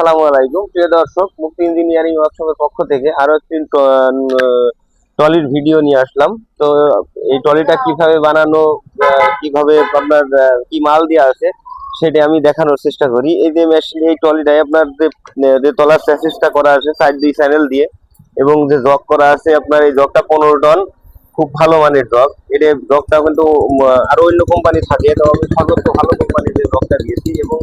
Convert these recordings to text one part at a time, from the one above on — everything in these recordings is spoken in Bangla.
আসসালামু আলাইকুম। প্রিয় দর্শক মুক্তি ইঞ্জিনিয়ারিং ওয়ার্কশপের পক্ষ থেকে আরও একটি ট্রলির ভিডিও নিয়ে আসলাম। তো এই ট্রলিটা কীভাবে বানানো কীভাবে আপনার কি মাল দেওয়া আছে সেটা আমি দেখানোর চেষ্টা করি। এই যে মেশিন এই ট্রলিটায় আপনার যে তলার স্যাসেসটা করা আছে সাইড দিয়ে চ্যানেল দিয়ে এবং যে জগ করা আছে আপনার এই জগটা পনেরো টন। খুব ভালো মানের জগ এটা জগটা কিন্তু আরও অন্য কোম্পানি থাকে, তো আমি সর্বোচ্চ ভালো কোম্পানির যে জগটা দিয়েছি এবং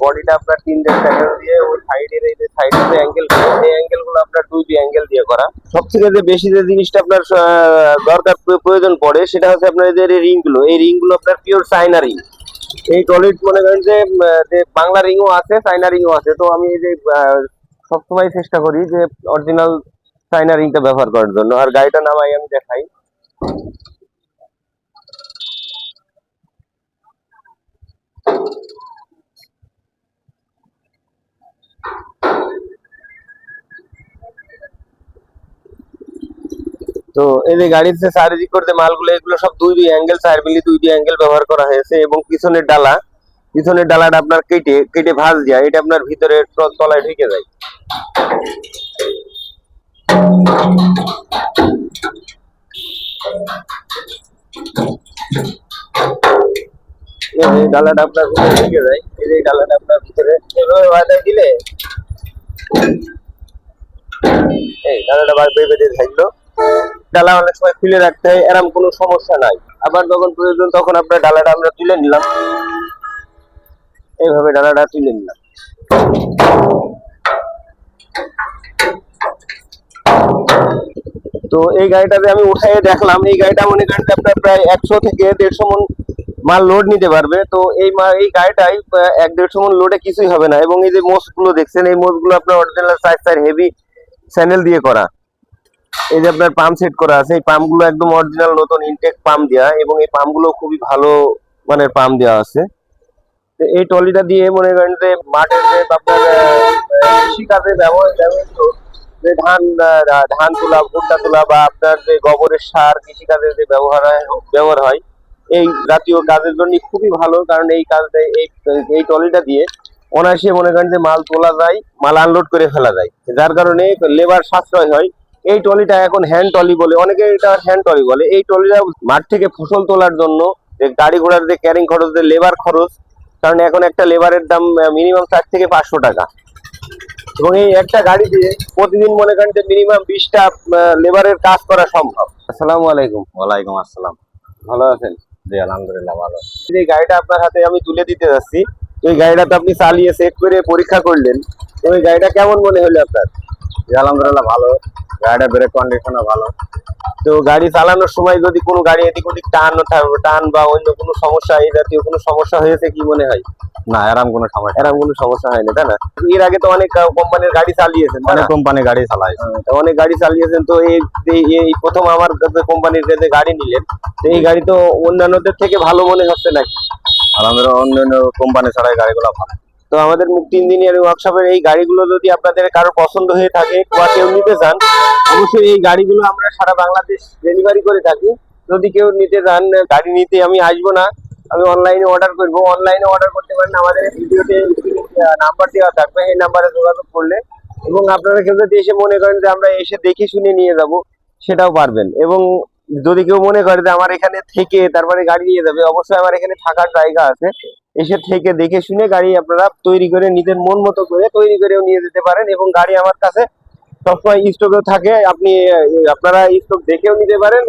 বডিটা আপনার তিন দেড় দিয়ে, ওই সাইডের এই যে সাইডের যে অ্যাঙ্গেল এই অ্যাঙ্গেলগুলো আপনার দুইটি অ্যাঙ্গেল দিয়ে করা। সব থেকে যে বেশি যে জিনিসটা আপনার দরকার প্রয়োজন পড়ে, সেটা হচ্ছে আপনার যে রিংগুলো এই রিংগুলো আপনার পিওর চাইনা রিং এই টয়লেট মনে করেন যে যে বাংলা রিংও আছে চাইনা রিংও আছে। তো আমি এই যে সবসময় চেষ্টা করি যে অরিজিনাল চাইনা রিংটা ব্যবহার করার জন্য। আর গাড়িটা নামাই আমি দেখাই। তো এই যে গাড়ির যে সার্ভিস করতে মালগুলো, এগুলো সব দুই দুই অ্যাঙ্গেল চার মিলি দুই দুই অ্যাঙ্গেল ব্যবহার করা হয়েছে এবং পিছনের ডালা, পিছনের ডালাটা আপনার কেটে কেটে ভাঁজ দেওয়া এটা আপনার ভিতরে তলায় ঢুকে যায়। এই ডালাটা আপনার ভিতরে ঢুকে যায়। এই ডালাটা আপনার ভিতরে। এভাবে বাজায় দিলে এই ডালাটা বার বেঁধে থাকল। ডালা অনেক সময় খুলে রাখতে হয় এরকম কোনো সমস্যা নাই। আবার যখন প্রয়োজন তখন আপনার ডালাটা আমরা তুলে নিলাম। এইভাবে ডালাটা তুলে নিলাম। তো এই গাড়িটাতে আমি উঠাই দেখলাম, এই গাড়িটা মনে করেন আপনার প্রায় একশো থেকে দেড়শো মন মাল লোড নিতে পারবে। তো এই এই গাড়িটাই এক দেড়শো মন লোডে কিছুই হবে না। এবং এই যে মোষগুলো দেখছেন, এই মোষগুলো আপনার original size size heavy sandal দিয়ে করা। এই যে আপনার পাম্প সেট করা আছে, এই পাম্পগুলো একদম অরিজিনাল নতুন ইনটেক পাম্প দেওয়া এবং এই পাম্পগুলো খুবই ভালো মানের পাম্প দেওয়া আছে। এই ট্রলিটা দিয়ে মনে করেন যে মাঠের যে আপনার কৃষি কাজে ব্যবহার ব্যবহৃত যে ধান ধান তোলা, ভুট্টা তোলা বা আপনার যে গোবরের সার কৃষি কাজে যে ব্যবহার হয় ব্যবহার হয়, এই জাতীয় কাজের জন্য খুবই ভালো। কারণ এই কাজটা, এই এই ট্রলিটা দিয়ে অনায়াসে মনে করেন যে মাল তোলা যায়, মাল আনলোড করে ফেলা যায়। যার কারণে লেবার সাশ্রয় হয়। এই ট্রলিটা এখন হ্যান্ড ট্রলি বলে, অনেকে এটা হ্যান্ড ট্রলি বলে। এই ট্রলিটা মাঠ থেকে ফসল তোলার জন্য যে গাড়ি ঘোড়ার যে ক্যারিং খরচ, যে লেবার খরচ, কারণ এখন একটা লেবারের দাম মিনিমাম চার থেকে পাঁচশো টাকা। এবং এই একটা গাড়ি দিয়ে প্রতিদিন মনে করেন যে মিনিমাম বিশটা লেবারের কাজ করা সম্ভব। আসসালামু আলাইকুম। ওয়ালাইকুম আসসালাম। ভালো আছেন? জি আলহামদুলিল্লাহ ভালো এই গাড়িটা আপনার হাতে আমি তুলে দিতে যাচ্ছি তো এই গাড়িটা তো আপনি চালিয়ে সেট করে পরীক্ষা করলেন তো ওই গাড়িটা কেমন মনে হলো আপনার? জি আলহামদুলিল্লাহ ভালো। গাড়িটা ব্রেক কন্ডিশনও ভালো। তো গাড়ি চালানোর সময় যদি কোনো গাড়ি এদিক ওদিক টান টান বা অন্য কোনো সমস্যা এই জাতীয় কোনো সমস্যা হয়েছে কি মনে হয়? না এরকম কোনো সমস্যা এরকম কোনো সমস্যা হয়নি তাই না? এর আগে তো অনেক কোম্পানির গাড়ি চালিয়েছেন অনেক না? কোম্পানি গাড়ি চালায় তো অনেক গাড়ি চালিয়েছেন তো এই প্রথম আমার কাছে কোম্পানির যে গাড়ি নিলেন তো এই গাড়ি তো অন্যান্যদের থেকে ভালো মনে হচ্ছে নাকি? আলহামদুলিল্লাহ অন্য অন্য কোম্পানি ছাড়াই গাড়িগুলো ভালো। তো আমাদের মুক্তি ইঞ্জিনিয়ারিং ওয়ার্কশপের এই গাড়িগুলো যদি আপনাদের কারও পছন্দ হয়ে থাকে বা কেউ নিতে চান অবশ্যই এই গাড়িগুলো আমরা সারা বাংলাদেশ ডেলিভারি করে থাকি। যদি কেউ নিতে চান গাড়ি নিতে আমি আসব না। আমি অনলাইনে অর্ডার করব। অনলাইনে অর্ডার করতে পারেন, আমাদের ভিডিওতে নাম্বার দেওয়া থাকবে। এই নাম্বারে যোগাযোগ করলে এবং আপনারা কেউ যদি এসে মনে করেন যে আমরা এসে দেখে শুনে নিয়ে যাব, সেটাও পারবেন। এবং যদি কেউ মনে করে যে আমার এখানে থেকে তারপরে গাড়ি নিয়ে যাবে, অবশ্যই আমার এখানে থাকার জায়গা আছে। এসে থেকে দেখে শুনে গাড়ি আপনারা তৈরি করে নিজের মন মতো করে তৈরি করেও নিয়ে যেতে পারেন এবং গাড়ি আমার কাছে সবসময় স্টকেও থাকে। আপনি, আপনারা স্টক দেখেও নিতে পারেন।